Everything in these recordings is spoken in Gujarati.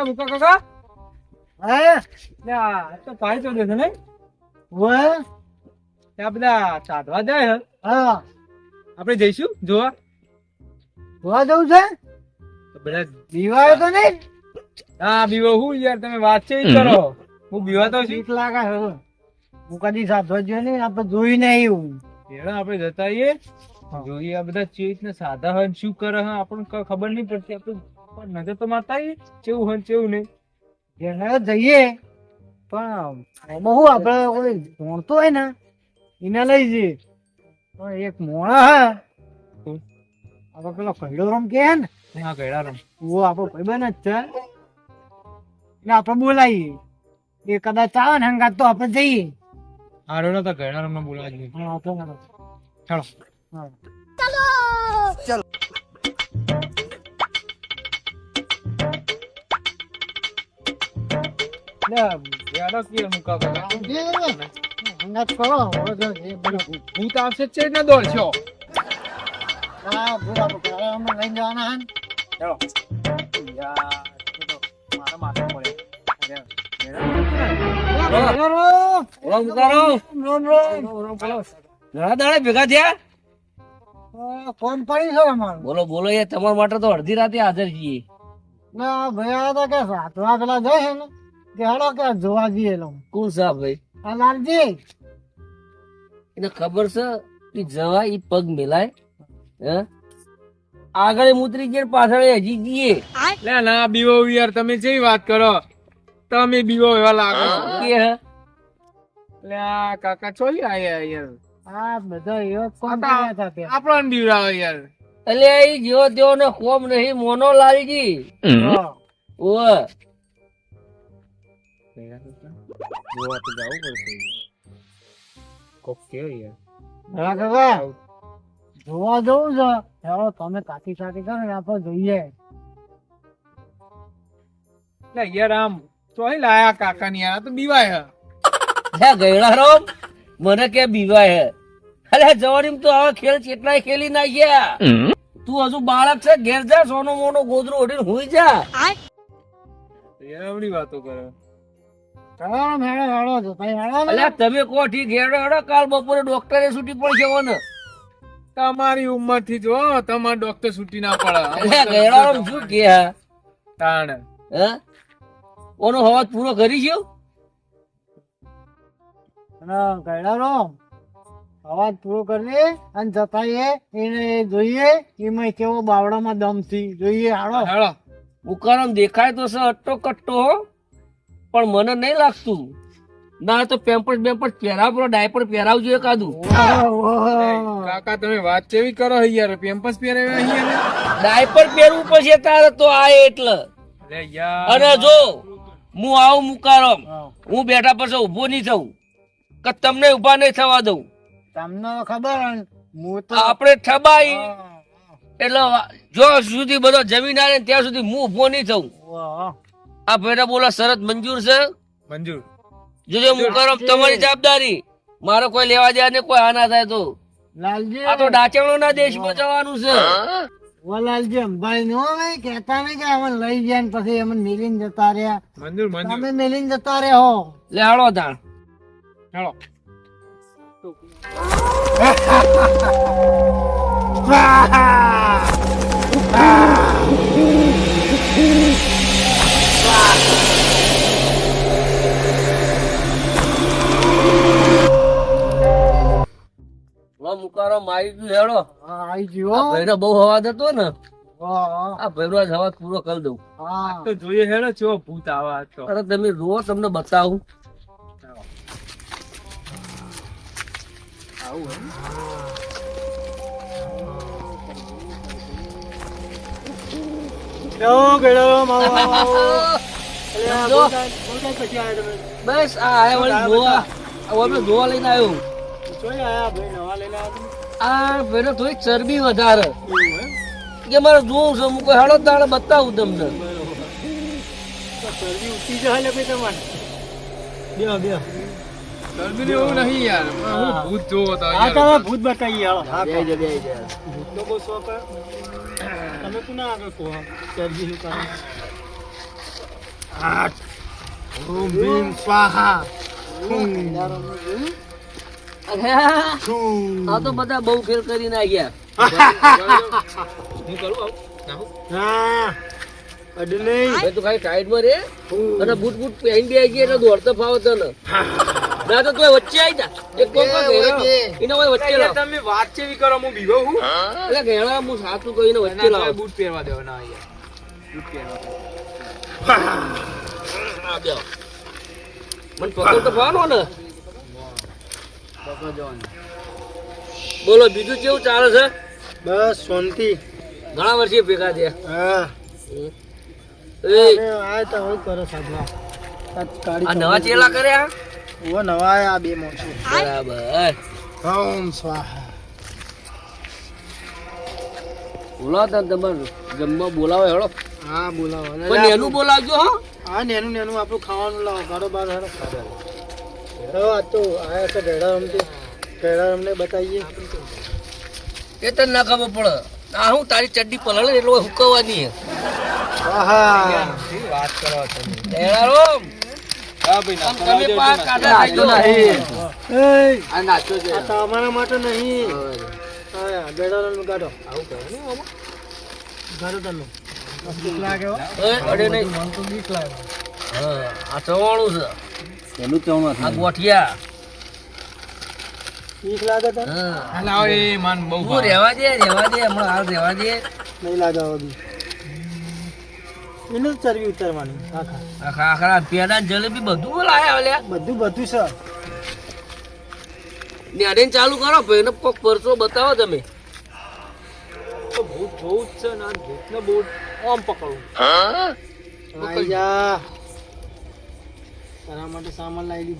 એ મુકા કાકા. હે? લે તો ભાઈ તો દેશે નહીં. ત્યાં બધા સાધવા જાય હે. હા. આપણે જઈશું જોવા. જોવા જવું છે? તો બધા દીવાય તો નહીં? હા બીવો હું યાર તમે વાત છે કરો. હું બીવાતો છું. બીક લાગે હવે હું કદી સાધવા જોઈએ નહીં આપણે જોઈ નહીં હું હેડો આપણે જતા આવીએ જોઈએ આ બધા ચેવી ને સાધા હોય શું કરે હા આપણને ખબર નહીં પડતી. આપણે પણ નજર તો મારતા કેવું હોય કેવું નહીં. જેને જઈએ પણ એમાં શું આપણે કોઈ ભણતો હોય ને એને લઈ જઈએ. પણ એક મોણા હા? આપણે પેલો કૈડો રમ કે હે ને હા કૈડા રમ ઓ આપણો ભાઈબંધ જ છે. એટલે આપણે બોલાવીએ. એ કદાચ આવે ને હંગાત તો આપણે જઈએ. હારો તો કૈડા રમ બોલાવા જોઈએ હા આપણે ચાલો. હા. ભેગા થયા ફોન પડી છે અમારો બોલો બોલો એ તમારા માટે તો અડધી રાતે હાજર છીએ. ના, ભાઈ કે સાતવા પેલા જાય છે ને. કે કે જોવા જઈએ લો? કોણ સાહેબ ભાઈ? આ લાલજી. એને ખબર છે કે જવા ઈ પગ મેલાય? હે? આગળ ઉતરી ગયે પાછળ હજી જઈએ લે ના બીવો યાર તમે જે વાત કરો તમે બીવો એવા લાગો કે હે? લે આ કાકા ચોલી આયા યાર. આ બધા એવો કોણ આ હતા ત્યાં. આપણને યાર. એટલે એ જેવો તેવો ને ખોમ નહીં મોનો લાલજી. હા. ઓવે જોવા તો જવું પડશે કોક કે યાર કાકા જોવા જવું છે ચાલો તમે કાકી કાકી કરો ને આપણે જોઈએ લે, યાર આમ ચોલી લાયા કાકા ની યાર તો બીવાય હે. ગયડા રોમ મને કે બીવાય હે અરે જવાની તો હવે ખેલ કેટલાય ખેલી નાખ્યા તું હજુ બાળક છે, ઘેર જા, સોનો મોનો ગોદરો ઓઢીને હોઈ જા. એવડી વાતો કરે. તમે કો ઠીક હેડો હેડો કાલ બપોરે ડોક્ટરે છૂટી પડશે ને તમારી ઉંમરથી જો તમારે ડોક્ટર છૂટી ના પડે. અલ્યા શું કે તાણ. હે? ઓનો હવાજ પૂરો કરી ગયો અવાજ પૂરો કરીએ અને જતાઈએ એને જોઈએ એમાં કેવો બાવડામાં દમથી જોઈએ હાડો હાડો ઉકાળો દેખાય તો છે અટ્ટો કટ્ટો હો. પણ મને નહીં લાગતું. ના તો પેમ્પર્સ બેમ્પર્સ પહેરાવ ડાયપર પહેરાવજો એકાદું. કાકા તમે વાત કેવી કરો હે યાર? પહેરાવે પહેરાવ્યા અહીંયા ડાયપર પહેરવું પડશે તારે તો આ એટલે. અરે અને જો હું આવું મુકારો હું. બેઠા પર ઊભો નહીં થવું. કે તમને ઊભા નહીં થવા દઉં. તમને ખબર હું તો આપણે ઠબાઈ એટલે જો સુધી બધો જમીન આવે ત્યાં સુધી હું ઊભો નહીં થવું વાહ. આ ભાઈને બોલો શરત મંજૂર છે? મંજૂર. જોજો મુકરમ તમારી જવાબદારી. મારો કોઈ લેવા દેવા ને કોઈ આ ના થાય તો. લાલજી. આ તો ડાચણો ના દેશ જવાનું છે. ઓ લાલજી અંબાઈ નો ભાઈ કહેતા નહીં કે અમે લઈ જાય ને પછી અમને મિલીન જતા રહ્યા. મંજૂર મંજૂર. તમે મિલીન જતા રહ્યા હો. લે હાલો તાણ હેળો લો મુકારો મારી ગયું હેડો. હા, ગયો. આ બહુ અવાજ હતો ને. આ ભૈરો આજ અવાજ પૂરો કરી દઉં. તો જોઈએ હેડો ચો ભૂત આવા તો અરે તમે રો તમને બતાવું. જો ગળો માવો? આવો. જો, બોલતા પછી આયા તમે. બસ આ જોવા. જોવા લઈને આવ્યો. જોઈ આયા ભાઈ આ પેલો થોડી ચરબી વધારે. કે મારે જોવું છે હું કોઈ હાડો દાડે બતાવું તમને. ચરબી ઉઠી જાય લે ભાઈ તમારે. બેહો. ગરમી એવું નહીં યાર. હું ભૂત જોવો તો આ તમે ભૂત બતાવીએ હાલો. હા, બે જ, બે જ. ભૂતનો બહુ શોખ તમે કોના આગળ કહો શરદી નું કારણ. ઓમ ભીમ સ્વાહા. અરે આ તો બધા બહુ ફેલ કરી નાખ્યા. હું કરું હા. અડ નહીં. તું ખાલી સાઈડમાં રે અને બૂટ બૂટ પહેરી બે આવી એટલે દોડતો ફાવો તને. ના તો તું વચ્ચે આવી જા. એક કોક કોક એને ઓય વચ્ચે લાવ. તમે વાત ચેવી કરો? હું બીવો હું એટલે ઘેડા હું સાચું કહીને વચ્ચે લાવ. બૂટ પહેરવા દેવાના અહીંયા. બૂટ પહેરવા મને પકડ તો ફાવો ને? બોલો બીજું કેવું ચાલે છે? બસ શાંતિ. ઘણા વર્ષે ભેગા થયા. હા. એ. આ તો હું કરો સાધવા આ નવા ચેલા કર્યા? ઓ નવા આ બે મોણસો બરાબર. ઓમ સ્વાહા. બોલાવો તાર જમવા બોલાવે હેડો. હા બોલાવો. પણ એનું બોલાવજો હા. હા નેનું નેનું આપણું ખાવાનું લાવો. કારોબાર હેડો. આ તો આયા છે ગેડા રમતી બતાવીએ. એ તને ના ખબર પડે. આ હું તારી ચડ્ડી પલળે એટલો હુકવવાની આહા. વાત કરો તમે હેડારો હા ભાઈ આમ નાસ્તો તમે લાવજો પા હજી કાઢા નાસ્તો. ખાઈ એ. આ નાચો છે. આ તો અમારા માટે નહીં. હા ગેડા રમ કાઢો આવું કરે ને ઘરે તમે બીક લાગે હો. ઓય, અડે નહીં. મને તો બીક લાગે. હા આ ચવાણું છે. એનું ચવાણું આ ગોઠિયા. ઠીક લાગે તો હા. લાવ એ માન બહુ હું રહેવા દે રહેવા દે હમણાં હાલ રહેવા દે. નહીં લાગે હવે એનું ચરબી ઉતારવાની આખા. આખા ખાખરા પેડા જલેબી બધું લાયા ઓલ્યા બધું બધું છે. ને ચાલુ કરો ભાઈને કોક પરસો બતાવો તમે. તો ભૂત જોઉં જ છે ને આ ભૂતને બહુ આમ પકડવું આઈ જા. તારા માટે સામાન લાવી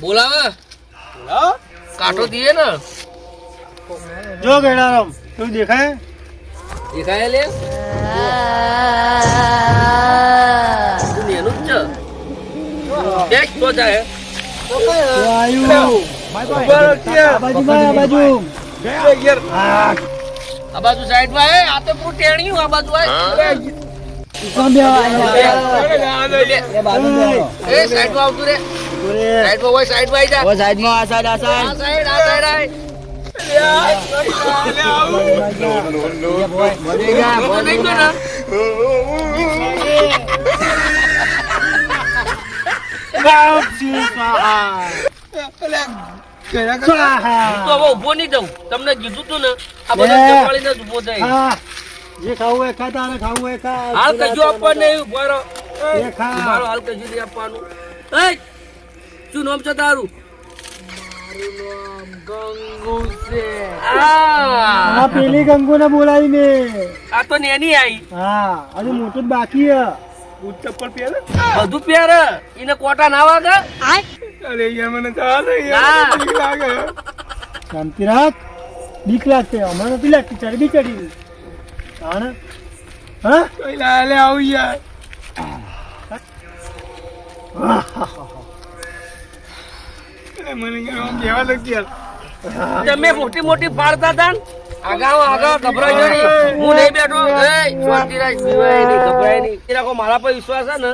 બોલાવે. હા? દીએ ને. જો ગેડારામ તું દેખાય? દેખાય લે. તું નેનું જ દેખ તો જાય આ બાજુ સાઈડમાં હે આ તો પૂર આ બાજુ આય. એ તમને કીધું તું ને આ બધા ઊભો થાય જે ખાવું હોય ખા તારે ખાવું હોય ખા હાલ કજુ નહીં ઊભો રહો એ ખા મારો હાલ કજુ નહીં આપવાનું એ શું નામ છે તારું આ પેલી ગંગુ ને બોલાવી ને આ તો નેની આઈ. હા હજુ મોટું બાકી હે બૂટ ચપ્પલ પહેરે? બધું પહેરે. એને કોટા ના વાગે? અરે યાર મને ચાલે ના. યાર બીક લાગે. શાંતિ રાખ. બીક લાગશે. અમારે નથી લાગતી. ચરબી ચડી હા હા? કઈ લાલે આવું યાર. મને કેવા યાર તમે મોટી મોટી પાડતા હતા ને? ગભરાઈ નહીં. હું નહીં બેઠો. એ શાંતિ રાખ નહીં ગભરાય નહીં. એ મારા પર વિશ્વાસ છે ને?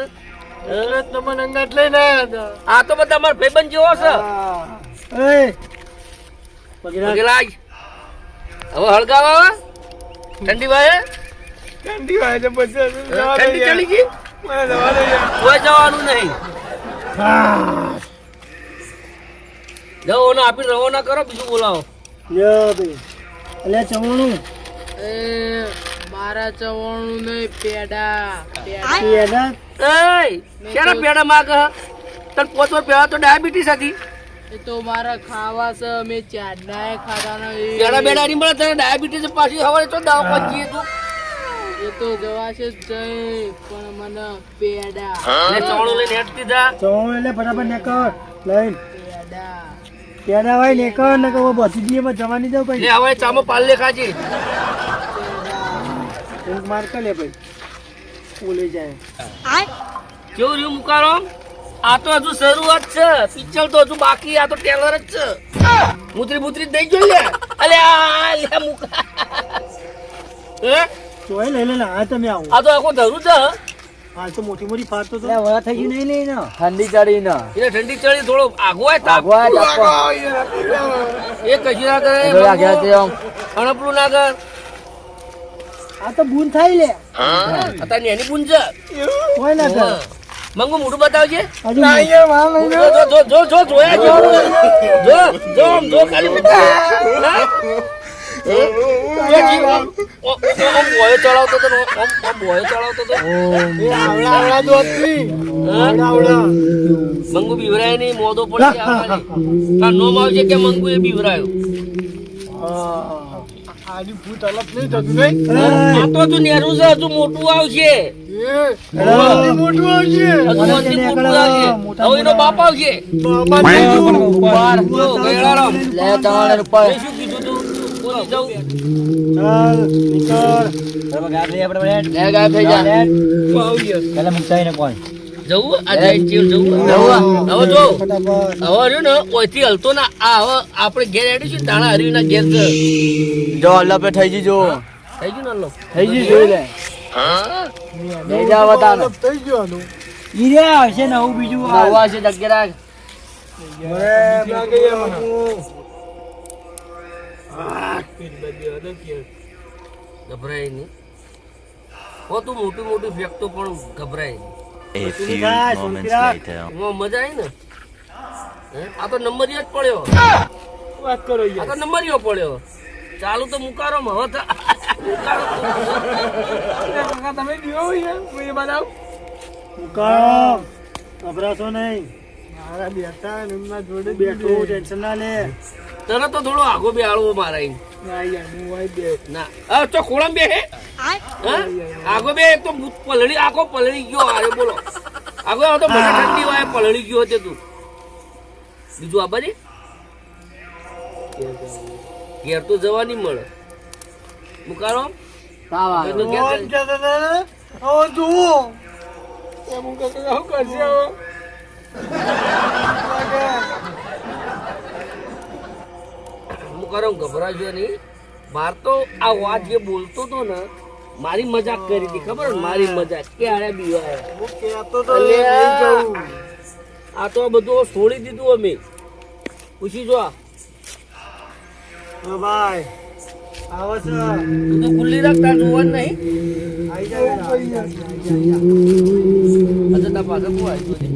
એટલે તમને લઈને આ તો બધા મારા ભાઈબંધ જેવો છે. એ. હવે હળગાવા ઠંડી વાય? ઠંડી વાય પછી ઠંડી ચડી ગઈ? કોઈ જવાનું નહીં. ને આપી રવાના કરો બીજું બોલાવો. યા ભાઈ. અલ્યા ચવાણું? મારા ચવાણું નહીં પેડા પેડા. પેડા? એય શેના પેડા માગ તને પોચ પેડા તો ડાયાબિટીસ હતી. એ તો મારા ખાવા છે મેં ચારનાએ ખાધા નહીં પેડા બેડા ની મળે તને ડાયાબિટીસ પાછી હવે તો દવા પચીએ તું. એ તો જવાશે જઈ પણ મને પેડા. લે ચવાણું લઈને હેઠતી જા. ચવાણું એટલે ફટાફટ નેકર. લઈને પેડા. પેડા ભાઈ ને કહો ને કહો બધી દીએ માં જવાની દઉં ભાઈ. હવે ચામો પાલ લે ખાજી ઊંઘ માર કર લે ભાઈ. બોલે જાય. કેવું રહ્યું મુકારો? આ તો હજુ શરૂઆત છે. પિક્ચર તો હજુ બાકી આ તો ટેલર જ છે. મુત્રી મુતરી દઈ ગયો લે? અલે આ લે મુકા. હે? એ લઈ લે આ તમે આવો. આ તો આખો ધરું છે હાલ તો મોટી મોટી ફાટ તો એટલે થઈ ગયું નહીં લઈ ને ઠંડી ચડી ને. એટલે ઠંડી ચડી થોડો આગો તાપ. આગવા એ કશું ના કરે આગળ આગળ તે આમ. અણપલું ના કર. આ તો બૂન થાય લે. અત્યારે એની પૂંજ કોઈ ના કરે. મંગુ મોટું બતાવજે. જો જો જો જો જો જોયા જો જો જો ખાલી હા? જો જીવ આમ ઓ- ઓ- આમ બોયો ચડાવતો તો આમ આમ બોયો ચડાવતો તો એ આવડા આવડા દોસ્તી હા? આવડા મંગુ બીવરાય નહીં મોદો પડી આવવાની તાર નોમ આવશે. કે મંગુ એ બીવરાયો આની ભૂત અલગ નહીં થતું નહીં આ તો તું નેરું છે હજુ મોટું આવશે મોટું આવશે હજુ મોટું આવશે હવે એનો બાપ આવશે લે તમારે ઉપર ચાલ નીકળ. બરાબર, ગાયબ થઈ આપણે. ગાયબ થઈ જા આવી. પેલા ને કોણ જવું આ જાય ચીર જવું જવું. હવે જો. ફટાફટ. હવે રહ્યું ને ઓયથી હલતો ના. આ હવે આપણે ઘેર હેડી છે તાણા હરી ના ઘેર જો અલ્લાહ પે થઈ જજો થઈ ગયું ને થઈ ગયું જોઈ લે. લઈ જાઓ બતાવો થઈ ગયું આનું. ઈર્યા હશે ને આવું બીજું નવા છે જગ્યા રાખ. મને લાગે એ બાપુ. ગભરાય નહીં. હો મોટું મોટું ફેંકતો પણ ગભરાય નહીં. A Tum few guys, moments tum later. એમાં મજા આવી ને? આ તો નંબરિયો જ પડ્યો. વાત કરો આ તો નંબરિયો પડ્યો. ચાલુ તો મુકારો હવે થા- મુકારો કાકા તમે દીવો હું એ બનાવ? ગભરાશો નહીં. મારા બેટા એમના જોડે બેઠો. ટેન્શન ના લે. તને તો થોડો આગો બે આળવો મારાઈ ના. યાર બે તો ખોળામ બે હે? આગો બે તો ભૂત પલળી આખો પલળી ગયો અરે બોલો. આગો તો મને ઠંડી વાય પલળી ગયો છે તું. બીજું આબાજી ઘેર તો જવા નહીં મળે. મુકારો? તો જુઓ. એમ હું કાકા શું કરશે હવે મુકારો ગભરાજો નહીં. માર તો આ વાત જે બોલતો તો ને મારી મજાક કરી હતી ખબર મારી મજાક. કે તો. નહીં જવું. આ તો બધું છોડી દીધું અમે. પૂછી જો ભાઈ આવો છો. તું તો ખુલ્લી રાખતા જોવાનું નહીં. આઈ જાય આઈ જાય આઈ જાય અચ્છા આવ્યું છે.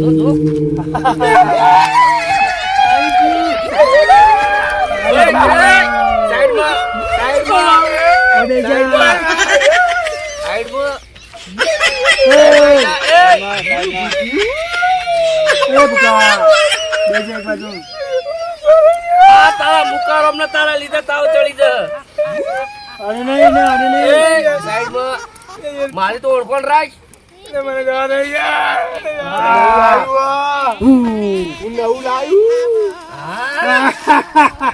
જો જો ઓય, ઓય, સાઈડમાં સાઈડમાં જાય. આ તારા મુકારમ અમને તારા લીધે તાવ ચડી જા અરે નહીં ને, અરે નહીં. એ મારી તો ઓળખણ રાખ. આવ્યું. હું. નવું લાવ્યું. હા.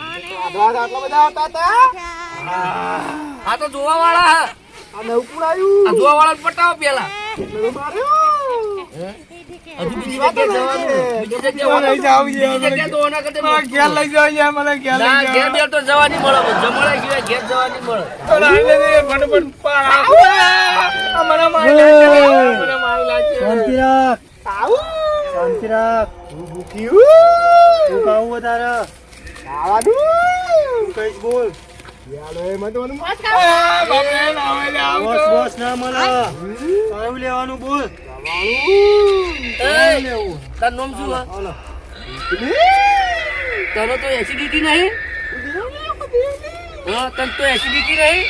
આટલા બધા હતા? આ તો જોવા વાળા આ નવું કોણ આવ્યું? આ જોવા વાળા પટાવો પેલા. હજુ બીજી જગ્યાએ જવાનું બીજી જગ્યાએ બીજી તો ઓના કરતે મોટું. ના ઘેર બેર તો જવા નહીં મળે. જમણા સિવાય ઘેર જવા નહીં મળે. શાંતિ રાખ. શાંતિ રાખ. તું ખાવું વધારે તું કઈશ બોલ. તને તો એસિડિટી નહીં હા તને તો એસિડિટી નહીં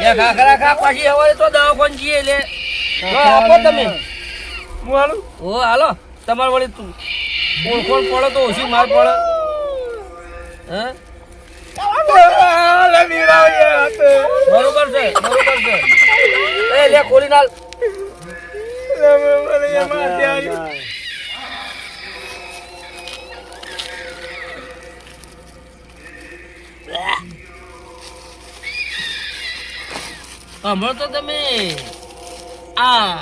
લે ખા પછી હવે તો દવાખાન જઈએ લે તો આપો તમે હો હાલો તમારે વળી તું ઓળખોણ પડે તો ઓછી માર પડે હા બરોબર હમણાં તો તમે આ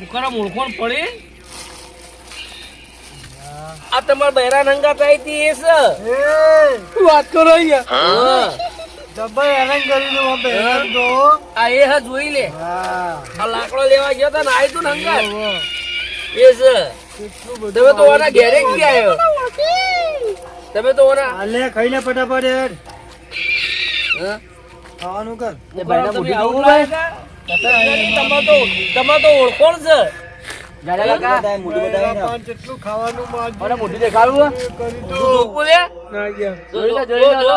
મુખાના મૂળખોણ પડી? તમારા બહેરા નંગા થાય તી એ વાત કરો અહીંયા. જબર હેરાન કરી દઉં આ બેન તો આ એ હા જોઈ લે. હા. આ લાકડો લેવા ગયો તો ને તું નંગા. એ છે. તમે તો ઓના ઘેરે જ તમે તો ઓના હાલે ખાઈને ફટાફટ હા? ખાવાનું કર. તમે આવું લાયા હતા? તો તમે તો ઓળખોણ છે. કેટલું ખાવાનું મોટી દેખાડવું જોઈ લે, જોઈ લે.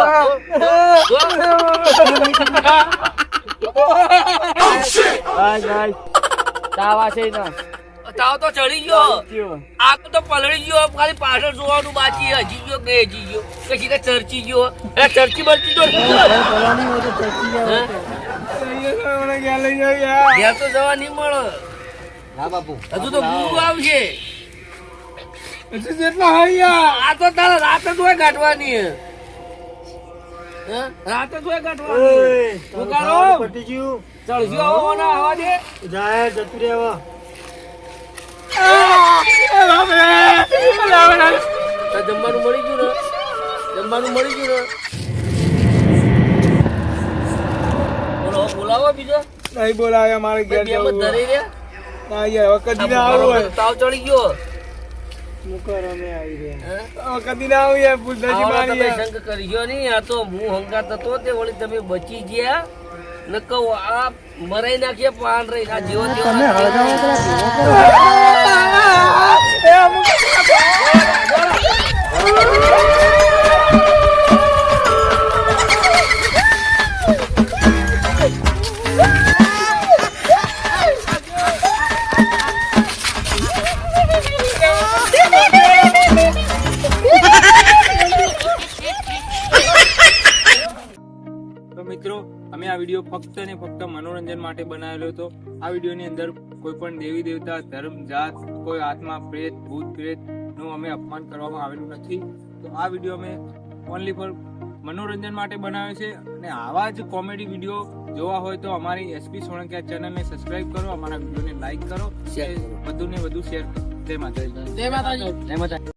તાવા છે ના તાવ તો ચડી ગયો. આગ તો પલળી ગયો. ખાલી પાછળ જોવાનું બાકી હજી ગયો કે હજી ગયો. કે સીધા ચર્ચી ગયો. એટલે ચર્ચી બરચી તો? ઘેર તો જવા નહીં મળે. હા બાપુ. હજુ તો ગુરુ આવશે. આ તો તારે રાતે તોય કાઢવાની હે. હે? રાતે આવો ના આવા દે. જાય જતું રહેવા જમવાનું મળી ગયું ને? જમવાનું મળી ગયું ને? બોલો બોલાવો બીજો. નહીં બોલાવે મારે ઘેર જવું ધરી ના યાર હવે ના આવું હોય તાવ ચડી ગયો મુકર અમે આવી? ના યાર તમે શંક કરજો નહીં આ તો હું હંગાત હતો તે વળી તમે બચી ગયા ન કહું આ મરાઈ નાખીએ પાન રહી આ જીવન તેવો તમે હળગાવો તો ભેગો ફક્ત ને ફક્ત મનોરંજન માટે બનાવેલો હતો. આ વિડીયોની અંદર કોઈ પણ દેવી દેવતા ધર્મ જાત કોઈ આત્મા પ્રેત ભૂત પ્રેતનું અમે અપમાન કરવામાં આવેલું નથી. તો આ વીડિયો અમે ઓનલી ફોર મનોરંજન માટે બનાવ્યો છે અને આવા જ કોમેડી વીડિયો જોવા હોય તો અમારી એસપી સોળંકિયા ચેનલને સબસ્ક્રાઇબ કરો અમારા વિડીયોને લાઈક કરો વધુ ને વધુ શેર કરો. જય માતાજી. જય માતાજી. જય માતા